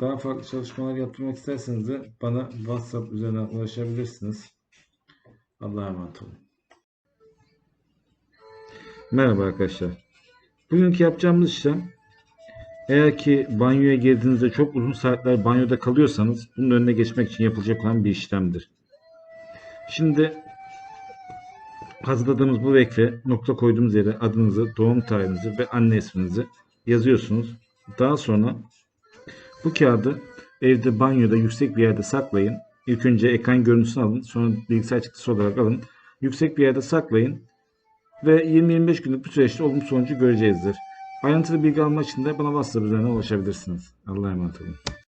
Daha farklı çalışmalar yaptırmak isterseniz de bana WhatsApp üzerinden ulaşabilirsiniz. Allah'a emanet olun. Merhaba arkadaşlar. Bugünkü yapacağımız işlem eğer ki banyoya girdiğinizde çok uzun saatler banyoda kalıyorsanız bunun önüne geçmek için yapılacak olan bir işlemdir. Şimdi hazırladığımız bu vekle nokta koyduğumuz yere adınızı, doğum tarihinizi ve anne isminizi yazıyorsunuz. Daha sonra bu kağıdı evde banyoda yüksek bir yerde saklayın. İlk önce ekran görüntüsünü alın. Sonra bilgisayar çıktısı olarak alın. Yüksek bir yerde saklayın. Ve 20-25 günlük bir süreçte olumlu sonucu göreceğizdir. Ayrıntılı bilgi almak için de bana WhatsApp üzerinden ulaşabilirsiniz. Allah'a emanet olun.